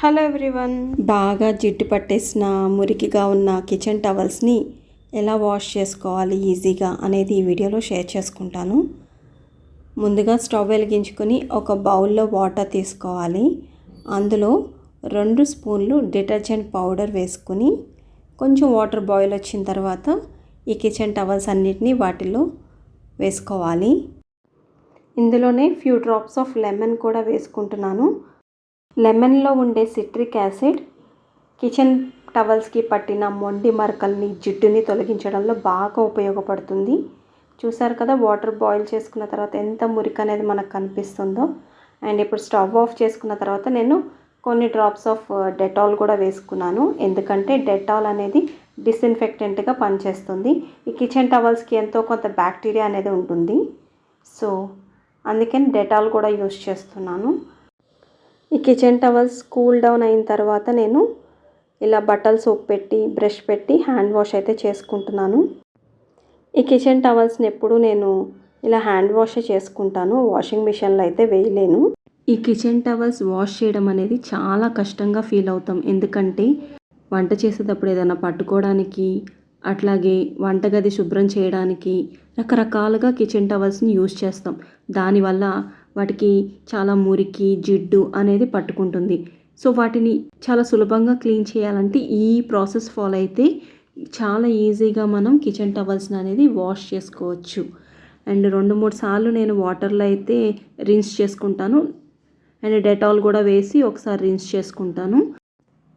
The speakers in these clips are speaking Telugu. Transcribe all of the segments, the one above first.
Hello everyone. బాగా జిడ్డు పట్టేసిన మురికిగా ఉన్న కిచెన్ టవల్స్ని ఎలా వాష్ చేసుకోవాలి ఈజీగా అనేది ఈ వీడియోలో షేర్ చేసుకుంటాను. ముందుగా స్టవ్ వెలిగించుకొని ఒక బౌల్లో వాటర్ తీసుకోవాలి. అందులో రెండు స్పూన్లు డిటర్జెంట్ పౌడర్ వేసుకుని కొంచెం వాటర్ బాయిల్ వచ్చిన తర్వాత ఈ కిచెన్ టవల్స్ అన్నిటినీ వాటిలో వేసుకోవాలి. ఇందులోనే ఫ్యూ డ్రాప్స్ ఆఫ్ లెమన్ కూడా వేసుకుంటున్నాను. లెమన్లో ఉండే సిట్రిక్ యాసిడ్ కిచెన్ టవల్స్కి పట్టిన మొండి మరకల్ని జిడ్డుని తొలగించడంలో బాగా ఉపయోగపడుతుంది. చూసారు కదా వాటర్ బాయిల్ చేసుకున్న తర్వాత ఎంత మురికి అనేది మనకు కనిపిస్తుందో. అండ్ ఇప్పుడు స్టవ్ ఆఫ్ చేసుకున్న తర్వాత నేను కొన్ని డ్రాప్స్ ఆఫ్ డెటాల్ కూడా వేసుకున్నాను. ఎందుకంటే డెటాల్ అనేది డిస్ఇన్ఫెక్టెంట్గా పనిచేస్తుంది. ఈ కిచెన్ టవల్స్కి ఎంతో కొంత బ్యాక్టీరియా అనేది ఉంటుంది. సో అందుకని డెటాల్ కూడా యూస్ చేస్తున్నాను. ఈ కిచెన్ టవల్స్ కూల్ డౌన్ అయిన తర్వాత నేను ఇలా బట్టలు సోప్ పెట్టి బ్రష్ పెట్టి హ్యాండ్ వాష్ అయితే చేసుకుంటున్నాను. ఈ కిచెన్ టవల్స్ని ఎప్పుడు నేను ఇలా హ్యాండ్ వాష్ చేసుకుంటాను. వాషింగ్ మిషన్లో అయితే వేయలేను. ఈ కిచెన్ టవల్స్ వాష్ చేయడం అనేది చాలా కష్టంగా ఫీల్ అవుతాం. ఎందుకంటే వంట చేసేటప్పుడు ఏదైనా పట్టుకోవడానికి అట్లాగే వంటగది శుభ్రం చేయడానికి రకరకాలుగా కిచెన్ టవల్స్ని యూస్ చేస్తాం. దానివల్ల వాటికి చాలా మురికి జిడ్డు అనేది పట్టుకుంటుంది. సో వాటిని చాలా సులభంగా క్లీన్ చేయాలంటే ఈ ప్రాసెస్ ఫాలో అయితే చాలా ఈజీగా మనం కిచెన్ టవల్స్ని అనేది వాష్ చేసుకోవచ్చు. అండ్ రెండు మూడు సార్లు నేను వాటర్లో అయితే రిన్స్ చేసుకుంటాను. అండ్ డెటాల్ కూడా వేసి ఒకసారి రిన్స్ చేసుకుంటాను.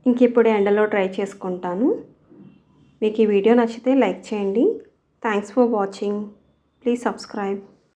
ఇంక ఇప్పుడు ఎండలో ట్రై చేసుకుంటాను. మీకు ఈ వీడియో నచ్చితే లైక్ చేయండి. Thanks for watching please subscribe